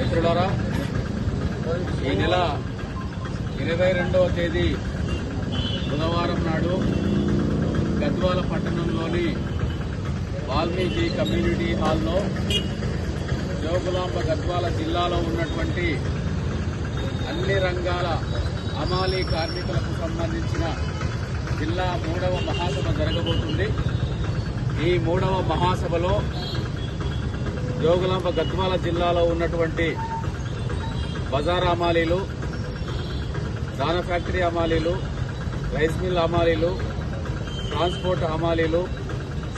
మిత్రులారా ఈ నెల ఇరవై రెండవ తేదీ బుధవారం నాడు గద్వాల పట్టణంలోని వాల్మీకి కమ్యూనిటీ హాల్లో జోగులాంబ గద్వాల జిల్లాలో ఉన్నటువంటి అన్ని రంగాల అమాలీ కార్మికులకు సంబంధించిన జిల్లా మూడవ మహాసభ జరగబోతుంది. ఈ మూడవ మహాసభలో జోగులాంబ గద్వాల జిల్లాలో ఉన్నటువంటి బజార్ అమాలీలు దాన ఫ్యాక్టరీ అమాలీలు రైస్ మిల్ అమాలీలు ట్రాన్స్పోర్ట్ హమాలీలు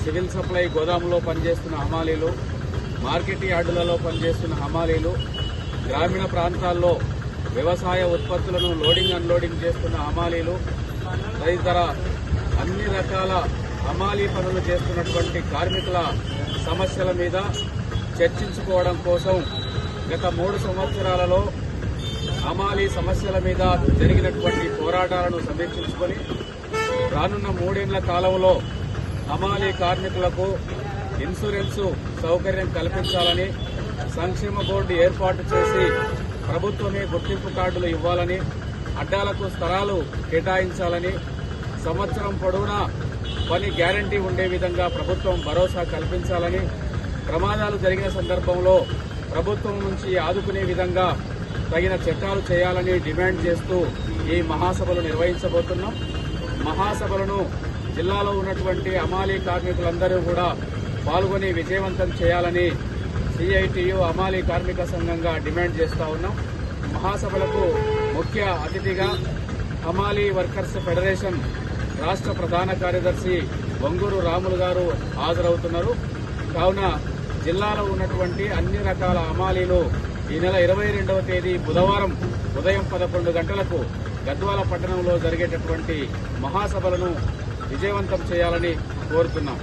సివిల్ సప్లై గోదాములో పనిచేస్తున్న హమాలీలు మార్కెట్ యార్డులలో పనిచేస్తున్న హమాలీలు గ్రామీణ ప్రాంతాల్లో వ్యవసాయ ఉత్పత్తులను లోడింగ్ అన్లోడింగ్ చేస్తున్న హమాలీలు తదితర అన్ని రకాల హమాలీ పనులు చేస్తున్నటువంటి కార్మికుల సమస్యల మీద చర్చించుకోవడం కోసం గత మూడు సంవత్సరాలలో అమాలి సమస్యల మీద జరిగినటువంటి పోరాటాలను సమీక్షించుకొని రానున్న మూడేళ్ళ కాలంలో అమాలి కార్మికులకు ఇన్సూరెన్సు సౌకర్యం కల్పించాలని సంక్షేమ బోర్డు ఏర్పాటు చేసి ప్రభుత్వమే గుర్తింపు కార్డులు ఇవ్వాలని అడ్డాలకు స్థలాలు కేటాయించాలని సంవత్సరం పొడవునా పని గ్యారంటీ ఉండే విధంగా ప్రభుత్వం భరోసా కల్పించాలని ప్రమాదాలు జరిగిన సందర్భంలో ప్రభుత్వం నుంచి ఆదుకునే విధంగా తగిన చట్టాలు చేయాలని డిమాండ్ చేస్తూ ఈ మహాసభలు నిర్వహించబోతున్నాం. మహాసభలను జిల్లాలో ఉన్నటువంటి అమాలీ కార్మికులందరూ కూడా పాల్గొని విజయవంతం చేయాలని సిఐటియు అమాలీ కార్మిక సంఘంగా డిమాండ్ చేస్తూ ఉన్నాం. మహాసభలకు ముఖ్య అతిథిగా హమాలీ వర్కర్స్ ఫెడరేషన్ రాష్ట్ర ప్రధాన కార్యదర్శి బొంగూరు రాములు గారు హాజరవుతున్నారు. కావున జిల్లాలో ఉన్నటువంటి అన్ని రకాల హమాలీలు ఈ నెల ఇరవై రెండవ తేదీ బుధవారం ఉదయం పదకొండు గంటలకు గద్వాల పట్టణంలో జరిగేటటువంటి మహాసభలను విజయవంతం చేయాలని కోరుతున్నాం.